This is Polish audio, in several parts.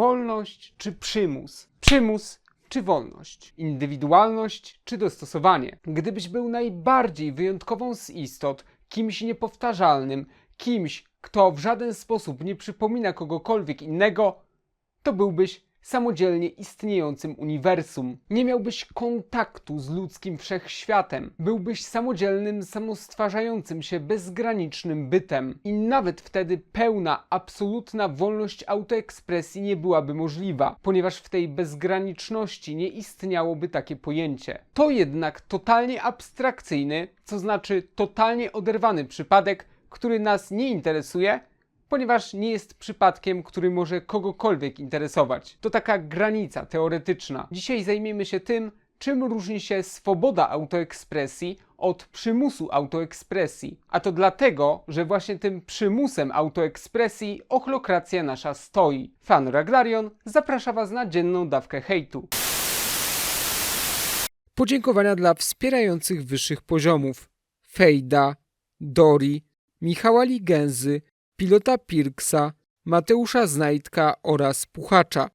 Wolność czy przymus? Przymus czy wolność? Indywidualność czy dostosowanie? Gdybyś był najbardziej wyjątkową z istot, kimś niepowtarzalnym, kimś, kto w żaden sposób nie przypomina kogokolwiek innego, to byłbyś samodzielnie istniejącym uniwersum. Nie miałbyś kontaktu z ludzkim wszechświatem. Byłbyś samodzielnym, samostwarzającym się bezgranicznym bytem. I nawet wtedy pełna, absolutna wolność autoekspresji nie byłaby możliwa, ponieważ w tej bezgraniczności nie istniałoby takie pojęcie. To jednak totalnie abstrakcyjny, co znaczy totalnie oderwany przypadek, który nas nie interesuje, ponieważ nie jest przypadkiem, który może kogokolwiek interesować. To taka granica teoretyczna. Dzisiaj zajmiemy się tym, czym różni się swoboda autoekspresji od przymusu autoekspresji. A to dlatego, że właśnie tym przymusem autoekspresji ochlokracja nasza stoi. Fan Raglarion zaprasza Was na dzienną dawkę hejtu. Podziękowania dla wspierających wyższych poziomów. Fejda, Dori, Michała Ligęzy, pilota Pirksa, Mateusza Znajdka oraz Puchacza.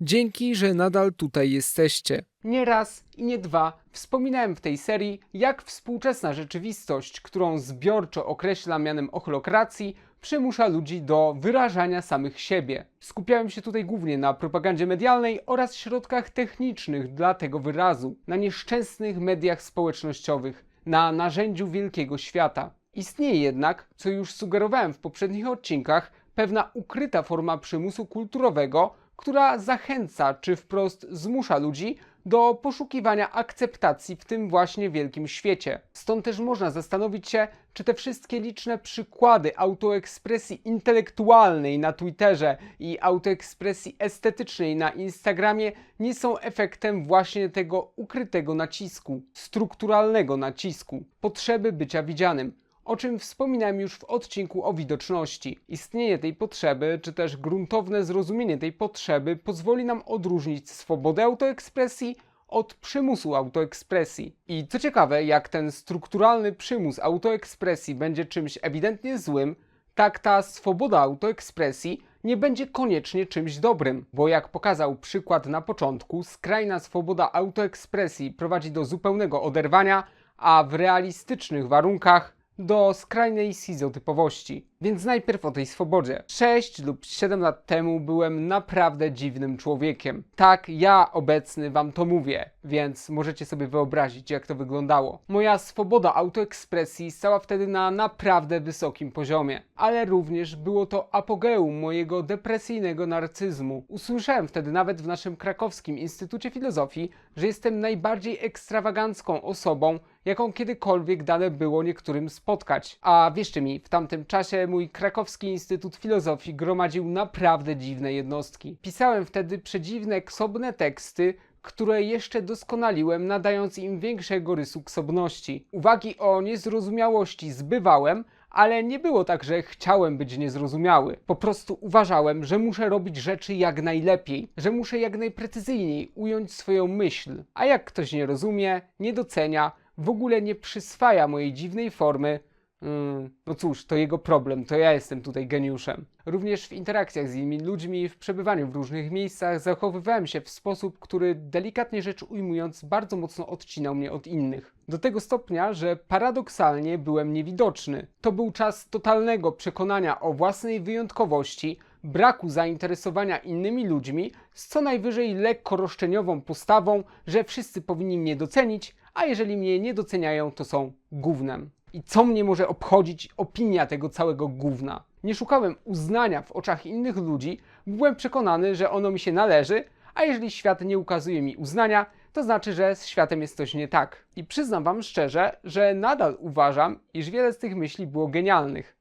Dzięki, że nadal tutaj jesteście. Nie raz i nie dwa wspominałem w tej serii, jak współczesna rzeczywistość, którą zbiorczo określa mianem ochlokracji, przymusza ludzi do wyrażania samych siebie. Skupiałem się tutaj głównie na propagandzie medialnej oraz środkach technicznych dla tego wyrazu, na nieszczęsnych mediach społecznościowych, na narzędziu wielkiego świata. Istnieje jednak, co już sugerowałem w poprzednich odcinkach, pewna ukryta forma przymusu kulturowego, która zachęca czy wprost zmusza ludzi do poszukiwania akceptacji w tym właśnie wielkim świecie. Stąd też można zastanowić się, czy te wszystkie liczne przykłady autoekspresji intelektualnej na Twitterze i autoekspresji estetycznej na Instagramie nie są efektem właśnie tego ukrytego nacisku, strukturalnego nacisku, potrzeby bycia widzianym o czym wspominałem już w odcinku o widoczności. Istnienie tej potrzeby, czy też gruntowne zrozumienie tej potrzeby pozwoli nam odróżnić swobodę autoekspresji od przymusu autoekspresji. I co ciekawe, jak ten strukturalny przymus autoekspresji będzie czymś ewidentnie złym, tak ta swoboda autoekspresji nie będzie koniecznie czymś dobrym, bo jak pokazał przykład na początku, skrajna swoboda autoekspresji prowadzi do zupełnego oderwania, a w realistycznych warunkach do skrajnej schizotypowości. Więc najpierw o tej swobodzie. 6 lub 7 lat temu byłem naprawdę dziwnym człowiekiem. Tak, ja obecny wam to mówię, więc możecie sobie wyobrazić, jak to wyglądało. Moja swoboda autoekspresji stała wtedy na naprawdę wysokim poziomie, ale również było to apogeum mojego depresyjnego narcyzmu. Usłyszałem wtedy nawet w naszym krakowskim Instytucie Filozofii, że jestem najbardziej ekstrawagancką osobą, jaką kiedykolwiek dane było niektórym spotkać. A wierzcie mi, w tamtym czasie mój krakowski Instytut Filozofii gromadził naprawdę dziwne jednostki. Pisałem wtedy przedziwne, ksobne teksty, które jeszcze doskonaliłem, nadając im większego rysu ksobności. Uwagi o niezrozumiałości zbywałem, ale nie było tak, że chciałem być niezrozumiały. Po prostu uważałem, że muszę robić rzeczy jak najlepiej, że muszę jak najprecyzyjniej ująć swoją myśl. A jak ktoś nie rozumie, nie docenia, w ogóle nie przyswaja mojej dziwnej formy, Mm, no cóż, to jego problem, to ja jestem tutaj geniuszem. Również w interakcjach z innymi ludźmi, w przebywaniu w różnych miejscach zachowywałem się w sposób, który delikatnie rzecz ujmując bardzo mocno odcinał mnie od innych. Do tego stopnia, że paradoksalnie byłem niewidoczny. To był czas totalnego przekonania o własnej wyjątkowości, braku zainteresowania innymi ludźmi, z co najwyżej lekko roszczeniową postawą, że wszyscy powinni mnie docenić, a jeżeli mnie nie doceniają, to są gównem. I co mnie może obchodzić opinia tego całego gówna? Nie szukałem uznania w oczach innych ludzi, byłem przekonany, że ono mi się należy, a jeżeli świat nie ukazuje mi uznania, to znaczy, że z światem jest coś nie tak. I przyznam Wam szczerze, że nadal uważam, iż wiele z tych myśli było genialnych.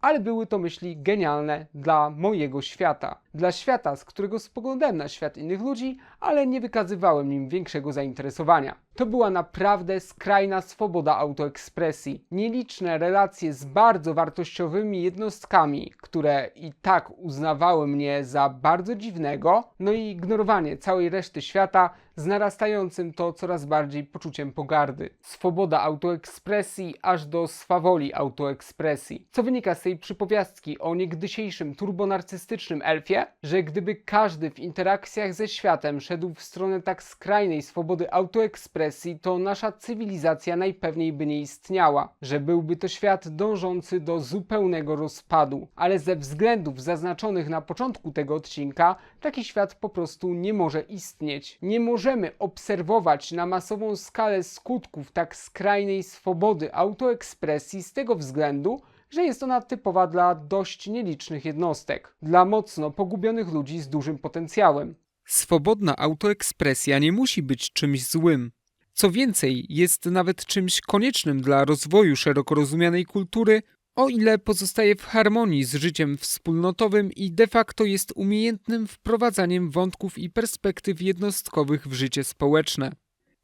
Ale były to myśli genialne dla mojego świata. Dla świata, z którego spoglądałem na świat innych ludzi, ale nie wykazywałem nim większego zainteresowania. To była naprawdę skrajna swoboda autoekspresji. Nieliczne relacje z bardzo wartościowymi jednostkami, które i tak uznawały mnie za bardzo dziwnego, no i ignorowanie całej reszty świata z narastającym to coraz bardziej poczuciem pogardy. Swoboda autoekspresji aż do swawoli autoekspresji. Co wynika z tej przypowiastki o niegdysiejszym turbonarcystycznym elfie, że gdyby każdy w interakcjach ze światem szedł w stronę tak skrajnej swobody autoekspresji, to nasza cywilizacja najpewniej by nie istniała, że byłby to świat dążący do zupełnego rozpadu. Ale ze względów zaznaczonych na początku tego odcinka, taki świat po prostu nie może istnieć. Nie możemy obserwować na masową skalę skutków tak skrajnej swobody autoekspresji z tego względu, że jest ona typowa dla dość nielicznych jednostek, dla mocno pogubionych ludzi z dużym potencjałem. Swobodna autoekspresja nie musi być czymś złym. Co więcej, jest nawet czymś koniecznym dla rozwoju szeroko rozumianej kultury, o ile pozostaje w harmonii z życiem wspólnotowym i de facto jest umiejętnym wprowadzaniem wątków i perspektyw jednostkowych w życie społeczne.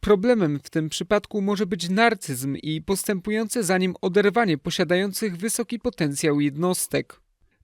Problemem w tym przypadku może być narcyzm i postępujące za nim oderwanie posiadających wysoki potencjał jednostek.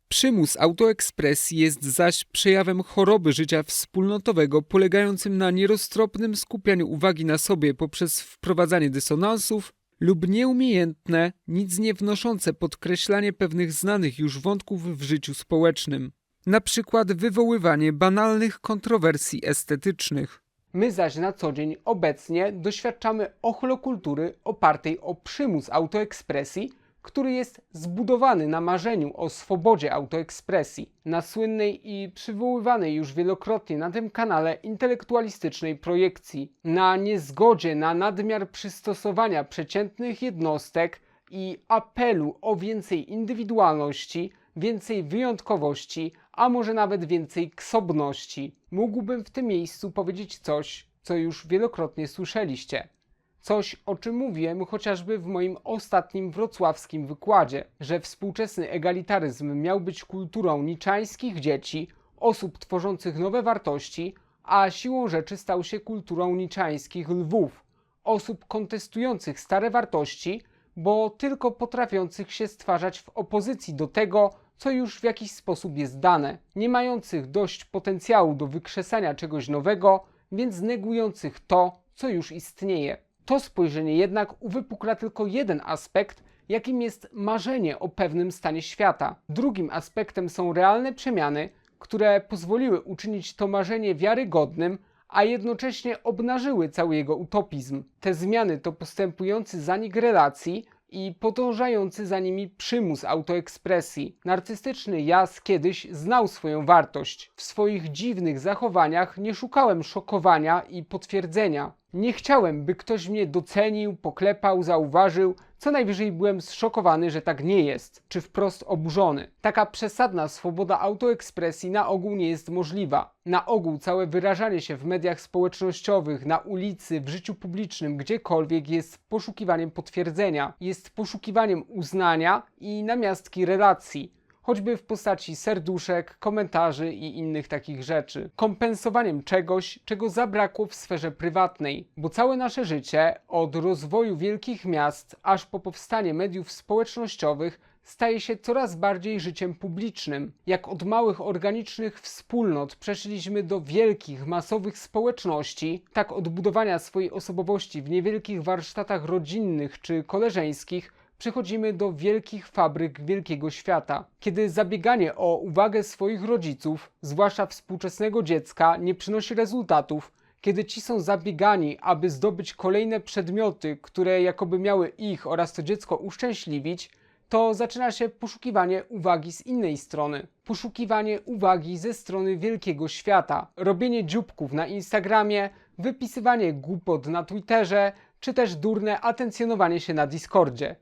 Przymus autoekspresji jest zaś przejawem choroby życia wspólnotowego polegającym na nieroztropnym skupianiu uwagi na sobie poprzez wprowadzanie dysonansów lub nieumiejętne, nic nie wnoszące podkreślanie pewnych znanych już wątków w życiu społecznym, na przykład wywoływanie banalnych kontrowersji estetycznych. My zaś na co dzień obecnie doświadczamy ochlokultury opartej o przymus autoekspresji, który jest zbudowany na marzeniu o swobodzie autoekspresji, na słynnej i przywoływanej już wielokrotnie na tym kanale intelektualistycznej projekcji, na niezgodzie na nadmiar przystosowania przeciętnych jednostek i apelu o więcej indywidualności, więcej wyjątkowości, a może nawet więcej ksobności. Mógłbym w tym miejscu powiedzieć coś, co już wielokrotnie słyszeliście. Coś, o czym mówiłem chociażby w moim ostatnim wrocławskim wykładzie, że współczesny egalitaryzm miał być kulturą niczańskich dzieci, osób tworzących nowe wartości, a siłą rzeczy stał się kulturą niczańskich lwów, osób kontestujących stare wartości, bo tylko potrafiących się stwarzać w opozycji do tego, co już w jakiś sposób jest dane, nie mających dość potencjału do wykrzesania czegoś nowego, więc negujących to, co już istnieje. To spojrzenie jednak uwypukla tylko jeden aspekt, jakim jest marzenie o pewnym stanie świata. Drugim aspektem są realne przemiany, które pozwoliły uczynić to marzenie wiarygodnym, a jednocześnie obnażyły cały jego utopizm. Te zmiany to postępujący zanik relacji, i podążający za nimi przymus autoekspresji. Narcystyczny Jas kiedyś znał swoją wartość. W swoich dziwnych zachowaniach nie szukałem szokowania i potwierdzenia. Nie chciałem, by ktoś mnie docenił, poklepał, zauważył, co najwyżej byłem zszokowany, że tak nie jest, czy wprost oburzony. Taka przesadna swoboda autoekspresji na ogół nie jest możliwa. Na ogół całe wyrażanie się w mediach społecznościowych, na ulicy, w życiu publicznym, gdziekolwiek jest poszukiwaniem potwierdzenia, jest poszukiwaniem uznania i namiastki relacji choćby w postaci serduszek, komentarzy i innych takich rzeczy. Kompensowaniem czegoś, czego zabrakło w sferze prywatnej, bo całe nasze życie, od rozwoju wielkich miast aż po powstanie mediów społecznościowych, staje się coraz bardziej życiem publicznym. Jak od małych organicznych wspólnot przeszliśmy do wielkich, masowych społeczności, tak od budowania swojej osobowości w niewielkich warsztatach rodzinnych czy koleżeńskich przechodzimy do wielkich fabryk wielkiego świata. Kiedy zabieganie o uwagę swoich rodziców, zwłaszcza współczesnego dziecka, nie przynosi rezultatów, kiedy ci są zabiegani, aby zdobyć kolejne przedmioty, które jakoby miały ich oraz to dziecko uszczęśliwić, to zaczyna się poszukiwanie uwagi z innej strony. Poszukiwanie uwagi ze strony wielkiego świata. Robienie dzióbków na Instagramie, wypisywanie głupot na Twitterze, czy też durne atencjonowanie się na Discordzie.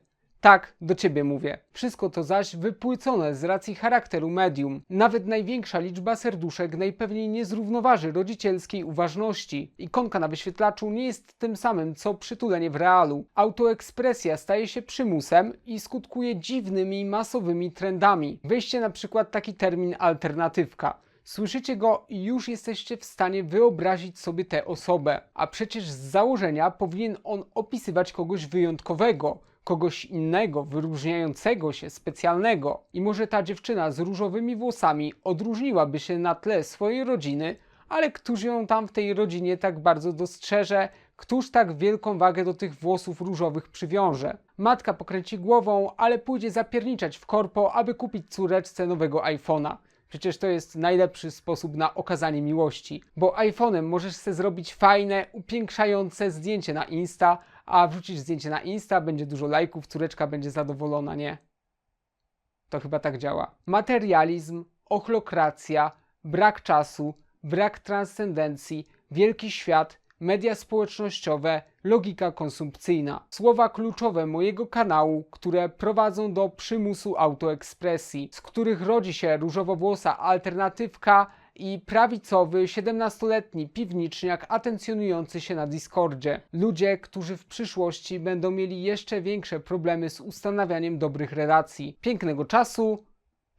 Tak, do ciebie mówię. Wszystko to zaś wypłycone z racji charakteru medium. Nawet największa liczba serduszek najpewniej nie zrównoważy rodzicielskiej uważności. Ikonka na wyświetlaczu nie jest tym samym, co przytulenie w realu. Autoekspresja staje się przymusem i skutkuje dziwnymi, masowymi trendami. Weźcie na przykład taki termin alternatywka. Słyszycie go i już jesteście w stanie wyobrazić sobie tę osobę. A przecież z założenia powinien on opisywać kogoś wyjątkowego kogoś innego, wyróżniającego się, specjalnego. I może ta dziewczyna z różowymi włosami odróżniłaby się na tle swojej rodziny, ale któż ją tam w tej rodzinie tak bardzo dostrzeże, któż tak wielką wagę do tych włosów różowych przywiąże? Matka pokręci głową, ale pójdzie zapierniczać w korpo, aby kupić córeczce nowego iPhone'a. Przecież to jest najlepszy sposób na okazanie miłości, bo iPhone'em możesz sobie zrobić fajne, upiększające zdjęcie na Insta, a wrzucisz zdjęcie na Insta, będzie dużo lajków, córeczka będzie zadowolona, nie? To chyba tak działa. Materializm, ochlokracja, brak czasu, brak transcendencji, wielki świat, media społecznościowe, logika konsumpcyjna. Słowa kluczowe mojego kanału, które prowadzą do przymusu autoekspresji, z których rodzi się różowowłosa alternatywka i prawicowy 17-letni piwniczniak atencjonujący się na Discordzie. Ludzie, którzy w przyszłości będą mieli jeszcze większe problemy z ustanawianiem dobrych relacji. Pięknego czasu,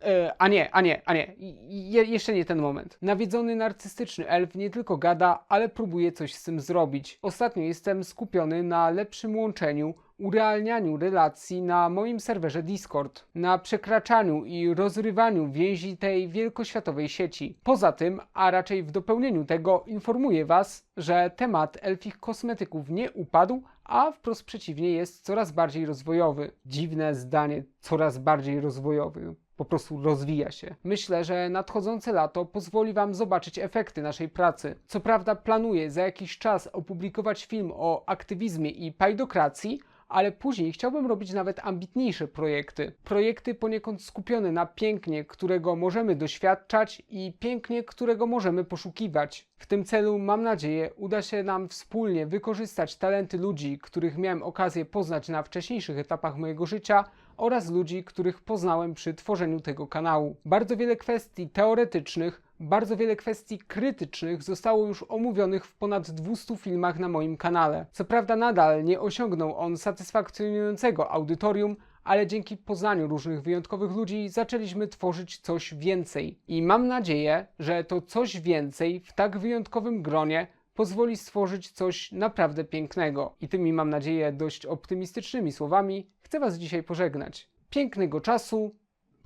E, a nie, a nie, a nie. Je, jeszcze nie ten moment. Nawiedzony narcystyczny elf nie tylko gada, ale próbuje coś z tym zrobić. Ostatnio jestem skupiony na lepszym łączeniu, urealnianiu relacji na moim serwerze Discord, na przekraczaniu i rozrywaniu więzi tej wielkoświatowej sieci. Poza tym, a raczej w dopełnieniu tego, informuję Was, że temat elfich kosmetyków nie upadł, a wprost przeciwnie jest coraz bardziej rozwojowy. Dziwne zdanie, coraz bardziej rozwojowy po prostu rozwija się. Myślę, że nadchodzące lato pozwoli Wam zobaczyć efekty naszej pracy. Co prawda planuję za jakiś czas opublikować film o aktywizmie i pajdokracji, ale później chciałbym robić nawet ambitniejsze projekty. Projekty poniekąd skupione na pięknie, którego możemy doświadczać i pięknie, którego możemy poszukiwać. W tym celu, mam nadzieję, uda się nam wspólnie wykorzystać talenty ludzi, których miałem okazję poznać na wcześniejszych etapach mojego życia oraz ludzi, których poznałem przy tworzeniu tego kanału. Bardzo wiele kwestii teoretycznych, bardzo wiele kwestii krytycznych zostało już omówionych w ponad 200 filmach na moim kanale. Co prawda nadal nie osiągnął on satysfakcjonującego audytorium, ale dzięki poznaniu różnych wyjątkowych ludzi zaczęliśmy tworzyć coś więcej. I mam nadzieję, że to coś więcej w tak wyjątkowym gronie pozwoli stworzyć coś naprawdę pięknego. I tymi, mam nadzieję, dość optymistycznymi słowami chcę Was dzisiaj pożegnać. Pięknego czasu.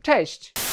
Cześć!